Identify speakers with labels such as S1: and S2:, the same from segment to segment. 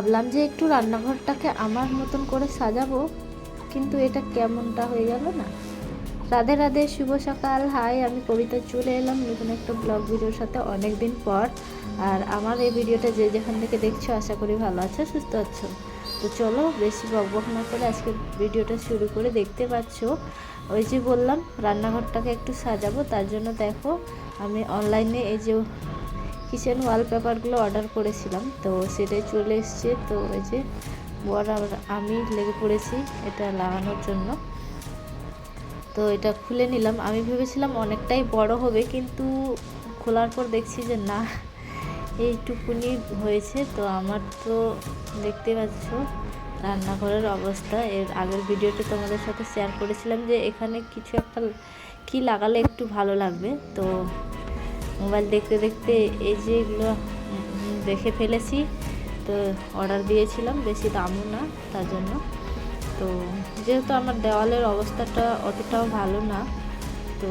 S1: ভাবলাম যে একটু রান্নাঘরটাকে আমার মতন করে সাজাবো, কিন্তু এটা কেমনটা হয়ে গেল না। রাধে রাধে, শুভ সকাল। হাই, আমি কবিতা চলে এলাম নতুন একটা ব্লগ ভিডিওর সাথে অনেক দিন পর। আর আমার এই ভিডিওটা যে যেখান থেকে দেখছ, আশা করি ভালো আছো, সুস্থ আছো। তো চলো, বেশি বকবক না করে আজকে ভিডিওটা শুরু করে দেখতে পাচ্ছ। ওই যে বললাম, রান্নাঘরটাকে একটু সাজাবো, তার জন্য দেখো, আমি অনলাইনে এই যে কিচেন ওয়ালপেপারগুলো অর্ডার করেছিলাম। তো সেটাই চলে এসছে। তো ওই যে বর আমি লেগে পড়েছি এটা লাগানোর জন্য। তো এটা খুলে নিলাম। আমি ভেবেছিলাম অনেকটাই বড় হবে, কিন্তু খোলার পর দেখছি যে না, এইটুকুনি হয়েছে। তো আমার তো দেখতে পাচ্ছ রান্নাঘরের অবস্থা। এর আগের ভিডিওতে তোমাদের সাথে শেয়ার করেছিলাম যে এখানে কিছু একটা কি লাগালে একটু ভালো লাগবে। তো মোবাইল দেখতে দেখতে এই যে এগুলো দেখে ফেলেছি। তো অর্ডার দিয়েছিলাম, বেশি দামও না তার জন্য। তো যেহেতু আমার দেওয়ালের অবস্থাটা অতটাও ভালো না, তো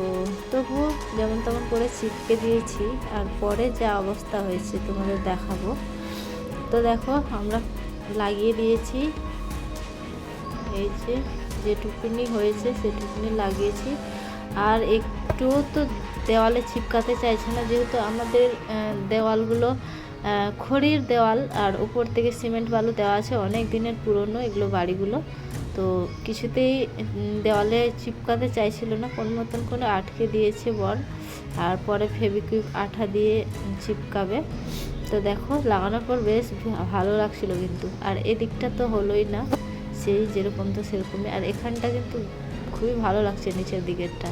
S1: তবুও যেমন তেমন করে ছিটকে দিয়েছি। আর পরে যা অবস্থা হয়েছে তোমাদের দেখাবো। তো দেখো, আমরা লাগিয়ে দিয়েছি। এই যে যেটুকুনি হয়েছে সেটুকুনি লাগিয়েছি। আর একটুও তো দেওয়ালে চিপকাতে চাইছে না, যেহেতু আমাদের দেওয়ালগুলো খড়ির দেওয়াল আর উপর থেকে সিমেন্ট বালু দেওয়া আছে, অনেক দিনের পুরনো এগুলো বাড়িগুলো। তো কিছুতেই দেওয়ালে চিপকাতে চাইছিল না, কোন মতন করে আটকে দিয়েছে বর, আর পরে ফেবিকুইক আঠা দিয়ে চিপকাবে তো দেখো, লাগানোর পর বেশ ভালো লাগছিল কিন্তু, আর এদিকটা তো হলোই না, সেই যেরকম তো সেরকমই, আর এখানটা কিন্তু খুবই ভালো লাগছে নিচের দিকেরটা।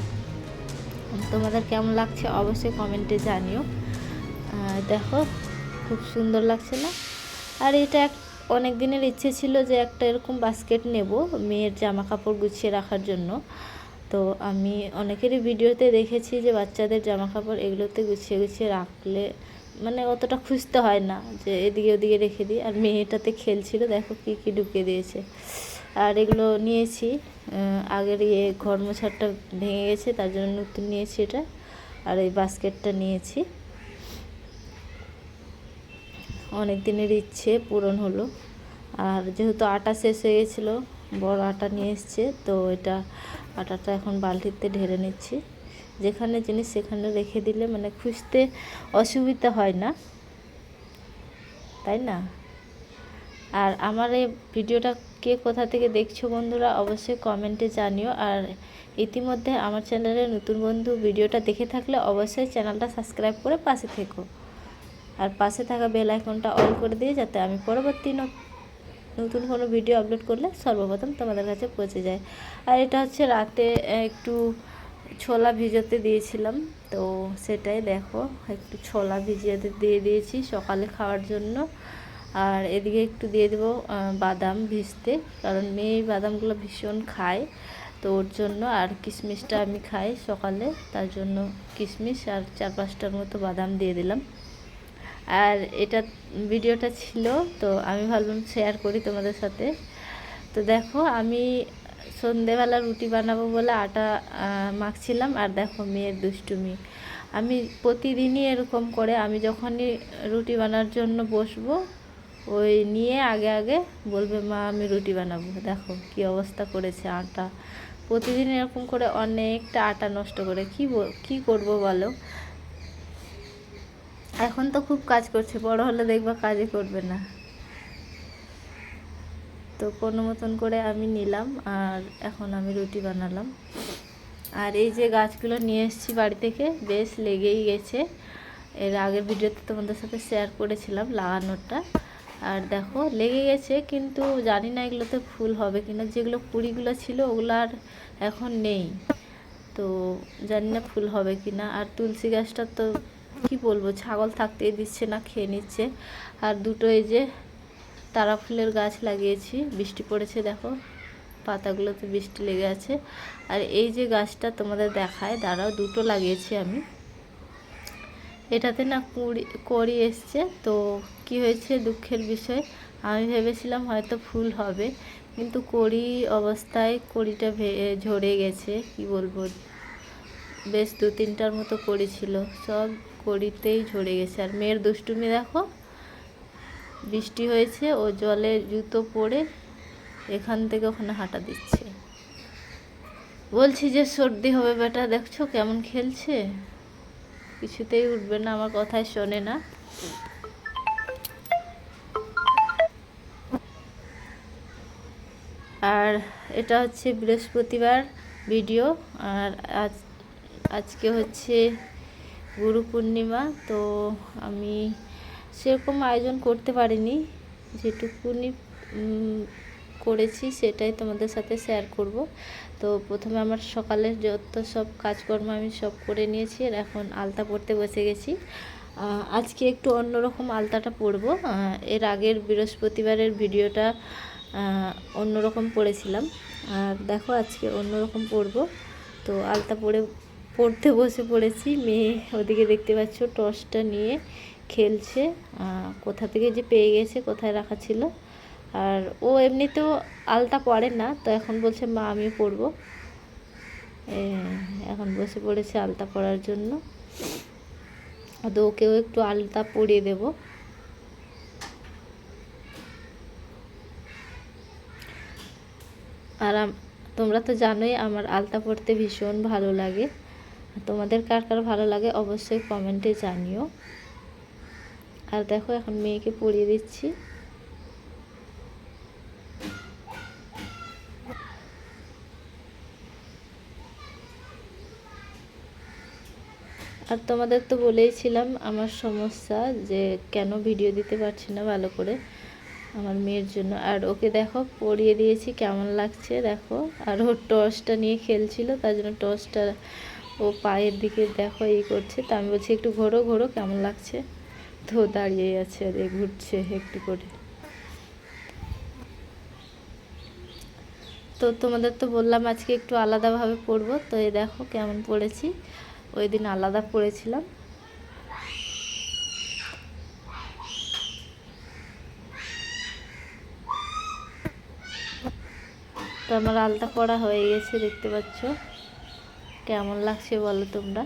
S1: তোমাদের কেমন লাগছে অবশ্যই কমেন্টে জানিও। দেখো, খুব সুন্দর লাগছে না? আর এটা এক অনেক দিনের ইচ্ছে ছিল যে একটা এরকম বাস্কেট নেব, মেয়ের জামা কাপড় গুছিয়ে রাখার জন্য। তো আমি অনেকেরই ভিডিওতে দেখেছি যে বাচ্চাদের জামা কাপড় এগুলোতে গুছিয়ে গুছিয়ে রাখলে মানে অতটা খুঁজতে হয় না, যে এদিকে ওদিকে রেখে দিই। আর মেয়েটাতে খেলছিল, দেখো কী কী ঢুকে দিয়েছে। আর এগুলো নিয়েছি আগের ইয়ে ঘর মোছারটা ভেঙে গেছে, তার জন্য নতুন নিয়েছি এটা, আর এই বাস্কেটটা নিয়েছি। অনেক দিনের ইচ্ছে, পূরণ হলো। আর যেহেতু আটা শেষ হয়ে গেছিল, বড় আটা নিয়ে এসছে, তো এটা আটাটা এখন বালতিতে ঢেলে নিচ্ছি। যেখানে জিনিস সেখানে রেখে দিলে মানে খুঁজতে অসুবিধা হয় না। তাই না? আর আমার এই ভিডিওটা কে কোথা থেকে দেখছ বন্ধুরা অবশ্যই কমেন্টে জানিও। আর ইতিমধ্যে আমার চ্যানেলে নতুন বন্ধু ভিডিওটা দেখে থাকলে অবশ্যই চ্যানেলটা সাবস্ক্রাইব করে পাশে থেকো। আর পাশে থাকা বেল আইকনটা অন করে দিয়ে যাতে আমি পরবর্তী নতুন কোনো ভিডিও আপলোড করলে সর্বপ্রথম তোমাদের কাছে পৌঁছে যায়। আর এটা হচ্ছে রাতে একটু ছোলা ভিজাতে দিয়েছিলাম, তো সেটাই দেখো, একটু ছোলা ভিজিয়ে দিয়ে দিয়েছি সকালে খাওয়ার জন্য। আর এদিকে একটু দিয়ে দেবো বাদাম ভিজতে, কারণ মেয়ে বাদামগুলো ভীষণ খায়। তো ওর জন্য আর কিশমিশটা আমি খাই সকালে, তার জন্য কিশমিশ আর চার পাঁচটার মতো বাদাম দিয়ে দিলাম। আর এটা ভিডিওটা ছিল, তো আমি ভাবলাম শেয়ার করি তোমাদের সাথে। তো দেখো, আমি সন্ধেবেলা রুটি বানাবো বলে আটা মাখছিলাম, আর দেখো মেয়ের দুষ্টুমি। আমি প্রতিদিনই এরকম করে, আমি যখনই রুটি বানার জন্য বসবো ওই নিয়ে আগে আগে বলবে, মা, আমি রুটি বানাবো। দেখো কি অবস্থা করেছে আটা। প্রতিদিন এরকম করে অনেকটা আটা নষ্ট করে। কি কি করব বলো? এখন তো খুব কাজ করছে, বড় হলে দেখবা কাজই করবে না। তো কোনো মতন করে আমি নিলাম আর এখন আমি রুটি বানালাম। আর এই যে গাছগুলো নিয়ে এসেছি বাড়ি থেকে, বেশ লেগেই গেছে। এর আগের ভিডিওতে তোমাদের সাথে শেয়ার করেছিলাম লাগানোরটা। আর দেখো, লেগে গেছে, কিন্তু জানি না এগুলোতে ফুল হবে কিনা। যেগুলো কুড়িগুলো ছিল, ওগুলো আর এখন নেই। তো জানি না ফুল হবে কিনা। আর তুলসী গাছটা তো, কি বলব, ছাগল থাকতেই দিচ্ছে না, খেয়ে নিচ্ছে। আর দুটো এই যে তারা ফুলের গাছ লাগিয়েছি, বৃষ্টি পড়েছে, দেখো। পাতাগুলোতে বৃষ্টি লেগে আছে। আর এই যে গাছটা তোমাদের দেখায়, দাঁড়াও, দুটো লাগিয়েছি আমি। এটাতে না কুড়ি, কড়ি এসছে, তো কি হয়েছে দুঃখের বিষয়। আমি ভেবেছিলাম হয়তো ফুল হবে, কিন্তু কড়ি অবস্থায় কড়িটা ঝরে গেছে, কি বলব। বেশ দু তিনটার মতো কড়ি ছিল, সব কড়িতেই ঝরে গেছে। আর মেয়ের দুষ্টুমি দেখো, বৃষ্টি হয়েছে, ও জলে জুতো পরে এখান থেকে ওখানে হাঁটা দিচ্ছে। বলছি যে সর্দি হবে বেটা, দেখছ কেমন খেলছে? কিছুতেই উঠবে না, আমার কথায় শোনে না। আর এটা হচ্ছে বৃহস্পতিবার ভিডিও, আর আজ, আজকে হচ্ছে গুরু পূর্ণিমা, তো আমি সেরকম আয়োজন করতে পারিনি। যেটুকুনি করেছি, সেটাই তোমাদের সাথে শেয়ার করব। তো প্রথমে আমার সকালের যত সব কাজকর্ম আমি সব করে নিয়েছি, আর এখন আলতা পড়তে বসে গেছি। আজকে একটু অন্যরকম আলতাটা পরবো। এর আগের বৃহস্পতিবারের ভিডিওটা অন্যরকম পড়েছিলাম আর দেখো আজকে অন্যরকম পরবো। তো আলতা পরে পড়তে বসে পড়েছি। মেয়ে ওদিকে দেখতে পাচ্ছ, টসটা নিয়ে খেলছে। কোথা থেকে যে পেয়ে গেছে, কোথায় রাখা ছিল আর ও এমনিতেও আলতা পরে না, তো এখন বলছে, মা আমি পরবো এখন বসে পড়েছে আলতা পরার জন্য। তো ওকেও একটু আলতা পরিয়ে দেবো। আর তোমরা তো জানোই, আমার আলতা পরতে ভীষণ ভালো লাগে। তোমাদের কার কার ভালো লাগে, অবশ্যই কমেন্টে জানিও। আর দেখো, এখন মেয়েকে পরিয়ে দিচ্ছি। আর তোমাদের তো বলেইছিলাম আমার সমস্যা যে কেন ভিডিও দিতে পারছি না ভালো করে আমার মেয়ের জন্য। আর ওকে দেখো, পরিয়ে দিয়েছি, কেমন লাগছে দেখো। আর ওর টসটা নিয়ে খেলছিল, তার জন্য টসটা ও পায়ের দিকে দেখো, এই করছে। তা আমি বলছি, একটু ঘোরো ঘোরো, কেমন লাগছে? তো দাঁড়িয়ে আছে আর এ ঘুরছে একটু করে। তো তোমাদের তো বললাম আজকে একটু আলাদাভাবে পড়ব তো এই দেখো কেমন পড়েছি। ওই দিন আলাদা পড়েছিলাম। তো আমার আলতা পড়া হয়ে গেছে, দেখতে পাচ্ছ। কেমন লাগছে বলো তোমরা?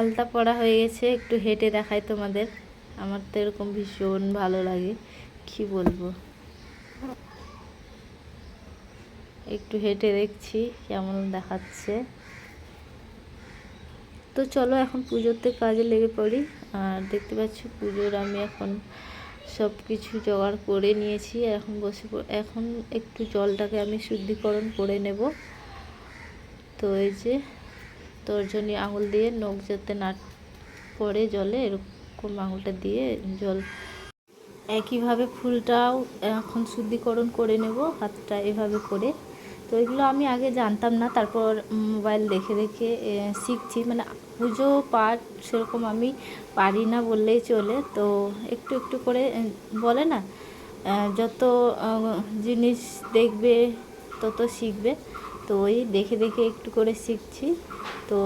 S1: আলতা পড়া হয়ে গেছে, একটু হেঁটে দেখাই তোমাদের। আমার তো এরকম ভীষণ ভালো লাগে, কি বলব? একটু হেঁটে দেখছি কেমন দেখাচ্ছে। তো চলো এখন পুজোতে কাজে লেগে পড়ি। আর দেখতে পাচ্ছি পুজোর আমি এখন সব কিছু জোগাড় করে নিয়েছি। এখন বসে এখন একটু জলটাকে আমি শুদ্ধিকরণ করে নেব। তো এই যে তর্জনী আঙুল দিয়ে নখ যাতে না পড়ে জলে, এরকম আঙুলটা দিয়ে জল একইভাবে ফুলটাও এখন শুদ্ধিকরণ করে নেব, হাতটা এভাবে করে। তো এগুলো আমি আগে জানতাম না, তারপর মোবাইল দেখে দেখে শিখছি। মানে পুজো, পাঠ সেরকম আমি পারি না বললেই চলে। তো একটু একটু করে বলে না যত জিনিস দেখবে তত শিখবে। তো ওই দেখে দেখে একটু করে শিখছি। তো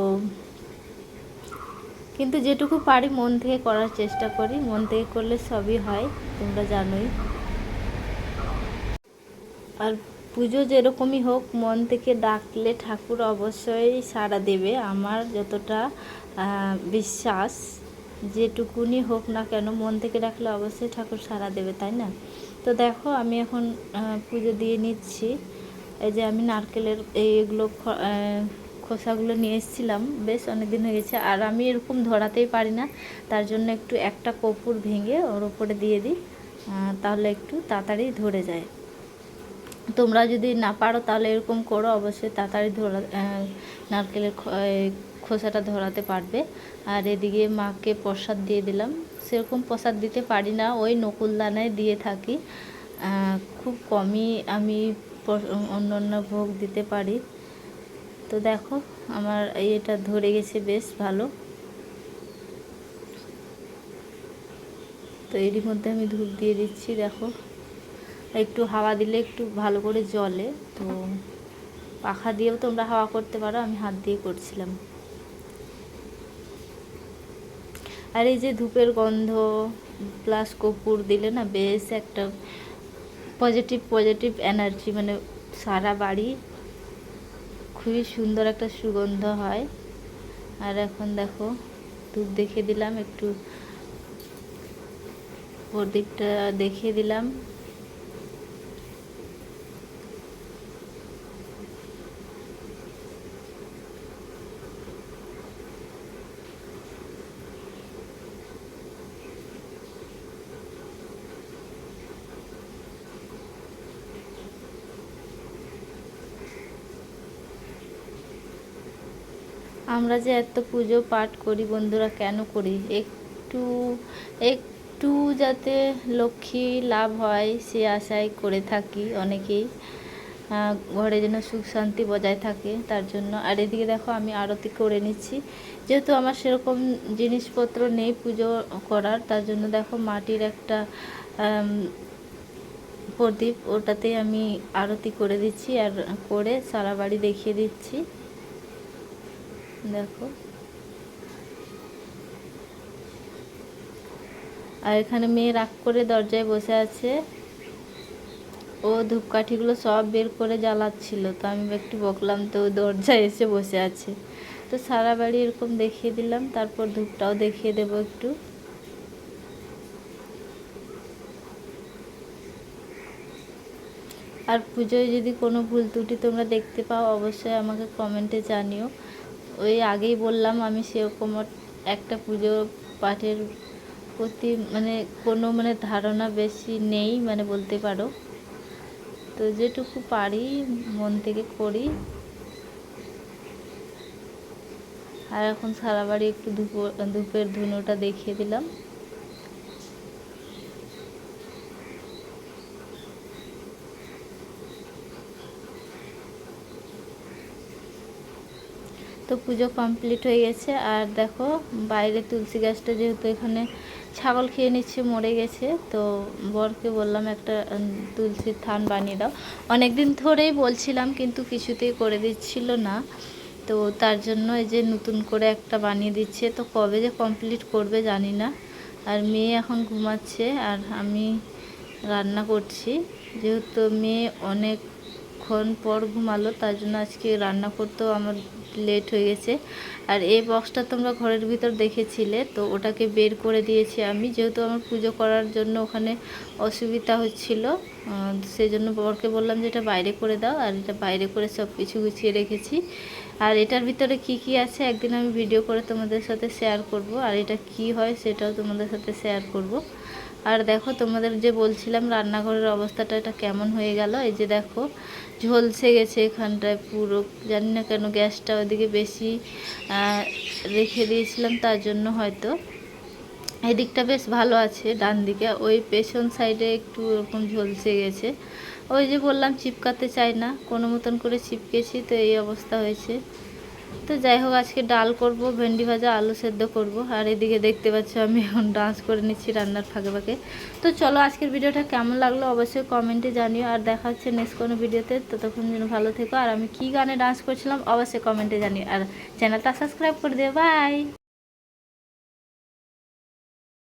S1: কিন্তু যেটুকু পারি মন থেকে করার চেষ্টা করি, মন থেকে করলে সবই হয়, তোমরা জানোই। আর পুজো যেরকমই হোক, মন থেকে ডাকলে ঠাকুর অবশ্যই সাড়া দেবে। আমার যতটা বিশ্বাস যেটুকুনি হোক না কেন, মন থেকে ডাকলে অবশ্যই ঠাকুর সাড়া দেবে, তাই না? তো দেখো, আমি এখন পুজো দিয়ে নিচ্ছি। এই যে আমি নারকেলের এইগুলো খোসাগুলো নিয়ে এসেছিলাম। বেশ অনেক দিন হয়ে গেছে। আর আমি এরকম ধরাতেই পারি না। তার জন্য একটু একটা কপুর ভেঙে ওর ওপরে দিয়ে দিই। তাহলে একটু তাড়াতাড়ি ধরে যায়। তোমরা যদি না পারো তাহলে এরকম করো, অবশ্যই তাড়াতাড়ি ধরা নারকেলের খোসাটা ধরাতে পারবে। আর এদিকে মাকে প্রসাদ দিয়ে দিলাম। সেরকম প্রসাদ দিতে পারি না, ওই নকুলদানায় দিয়ে থাকি। খুব কমই আমি অন্য অন্য ভোগ দিতে পারি। তো দেখো, আমার এটা ধরে গেছে বেশ ভালো। তো এরই মধ্যে আমি ধূপ দিয়ে দিচ্ছি, দেখো। একটু হাওয়া দিলে একটু ভালো করে জলে তো পাখা দিয়েও তোমরা হাওয়া করতে পারো, আমি হাত দিয়ে করছিলাম। আর এই যে ধূপের গন্ধ, প্লাস কপুর দিলে না বেশ একটা পজিটিভ পজিটিভ এনার্জি মানে সারা বাড়ি খুবই সুন্দর একটা সুগন্ধ হয়। আর এখন দেখো, ধূপ দেখিয়ে দিলাম, একটু প্রদীপটা দেখিয়ে দিলাম। আমরা যে এত পুজো পাঠ করি, বন্ধুরা কেন করি? একটু একটু যাতে লক্ষ্মী লাভ হয়, সে আশায় করে থাকি অনেকেই। ঘরে যেন সুখ শান্তি বজায় থাকে, তার জন্য। আর এদিকে দেখো, আমি আরতি করে নিচ্ছি। যেহেতু আমার সেরকম জিনিসপত্র নেই পুজো করার, তার জন্য দেখো মাটির একটা প্রদীপ, ওটাতেই আমি আরতি করে দিচ্ছি আর করে সারা বাড়ি দেখিয়ে দিচ্ছি। দেখো। আর এখানে মেয়ে রাগ করে দরজায় বসে আছে। ও ধূপকাঠিগুলো সব বের করে জ্বালাচ্ছিল, তো আমি একটু বকলাম, তো দরজায় এসে বসে আছে। তো সারা বাড়ি এরকম দেখিয়ে দিলাম, তারপর ধূপটাও দেখিয়ে দেবো একটু। আর পুজোয় যদি কোনো ভুল ত্রুটি তোমরা দেখতে পাও, অবশ্যই আমাকে কমেন্টে জানিও। ওই আগেই বললাম আমি সেরকম একটা পুজো পাঠের প্রতি মানে কোনো মানে ধারণা বেশি নেই মানে বলতে পারো। তো যেটুকু পারি মন থেকে করি। আর এখন সারা বাড়ি একটু ধূপ, ধূপের ধুনোটা দেখিয়ে দিলাম। তো পুজো কমপ্লিট হয়ে গেছে। আর দেখো, বাইরে তুলসী গাছটা যেহেতু এখানে ছাগল খেয়ে নিচ্ছে, মরে গেছে, তো বরকে বললাম একটা তুলসীর থান বানিয়ে দাও। অনেক দিন ধরেই বলছিলাম, কিন্তু কিছুতেই করে দিচ্ছিল না। তো তার জন্য এই যে নতুন করে একটা বানিয়ে দিচ্ছে, তো কবে যে কমপ্লিট করবে জানি না। আর মেয়ে এখন ঘুমাচ্ছে, আর আমি রান্না করছি। যেহেতু মেয়ে অনেকক্ষণ পর ঘুমালো, তার জন্য আজকে রান্না করতেও আমার লেট হয়ে গেছে। আর এই বক্সটা তোমরা ঘরের ভিতর দেখেছিলে, তো ওটাকে বের করে দিয়েছি আমি। যেহেতু আমার পুজো করার জন্য ওখানে অসুবিধা হচ্ছিল সেই জন্য বরকে বললাম যে এটা বাইরে করে দাও, আর এটা বাইরে করে সব কিছু গুছিয়ে রেখেছি। আর এটার ভিতরে কি কি আছে একদিন আমি ভিডিও করে তোমাদের সাথে শেয়ার করব, আর এটা কি হয় সেটাও তোমাদের সাথে শেয়ার করব। আর দেখো তোমাদের যে বলছিলাম রান্নাঘরের অবস্থাটা, এটা কেমন হয়ে গেল? এই যে দেখো, ঝলসে গেছে এখানটায় পুরো। জানি না কেন গ্যাসটা ওদিকে বেশি রেখে দিয়েছিলাম, তার জন্য হয়তো। এদিকটা বেশ ভালো আছে, ডান দিকে। ওই পেছন সাইডে একটু ওরকম ঝলসে গেছে। ওই যে বললাম, চিপকাতে চাই না। কোনো মতন করে চিপকেছি, তো এই অবস্থা হয়েছে। তো যাই হোক, আজকে ডাল করব, ভেন্ডি ভাজা, আলু সেদ্ধ করব। আর এদিকে দেখতে পাচ্ছ, আমি এখন ডান্স করে নিচ্ছি রান্নার ফাঁকে ফাঁকে। তো চলো, আজকের ভিডিওটা কেমন লাগল অবশ্যই কমেন্টে জানিও। আর দেখা হচ্ছে নেক্সট কোনো ভিডিওতে। ততক্ষণ যেন ভালো থেকো। আর আমি কি গানে ডান্স করছিলাম, অবশ্যই কমেন্টে জানিও। আর চ্যানেলটা সাবস্ক্রাইব করে দিও। বাই